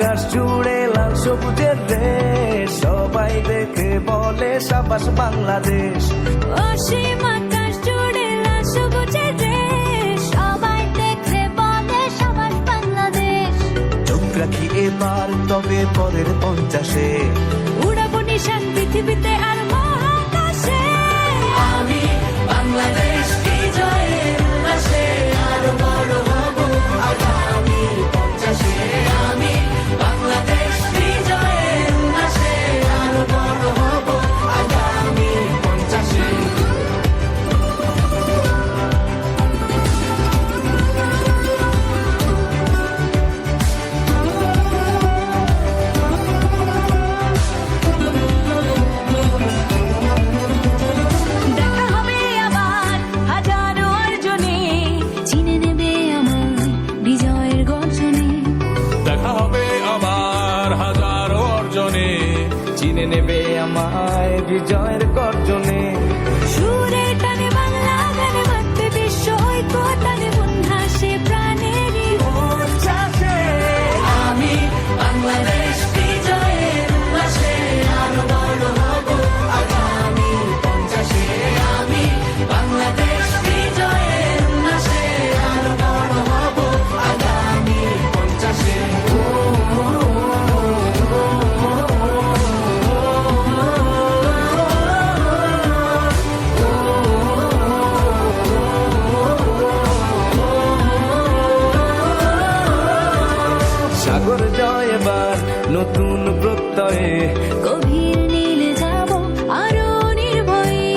আকাশ জুড়ে লাল সবুজের দেশ সবাই দেখে বলে সাবাস বাংলাদেশ। অসীম আকাশ জুড়ে লাল সবুজের রেশ। সবাই দেখে বলে সাবাস বাংলাদেশ। চোখ রাখি এবার তবে পরের পঞ্চাশে। মনে চিনে নেবে আমায় বিজয়ের সাগর যাও এবার নতুন প্রত্যয়ে। গভীর নীলে যাব আরও নির্ভয়ে।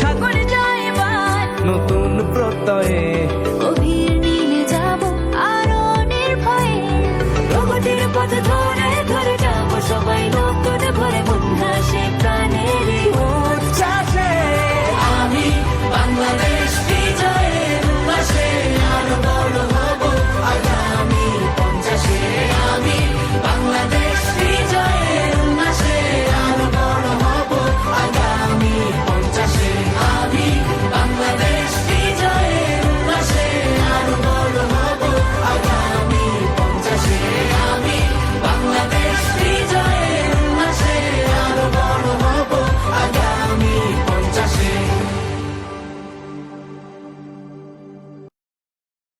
সাগর যাও এবার নতুন প্রত্যয়ে। গভীর নীলে যাব আরও নির্ভয়ে। প্রগতির পথ ধরে ধরে যাব সবাই নতুন ভরে বন্ধা সে প্রাণের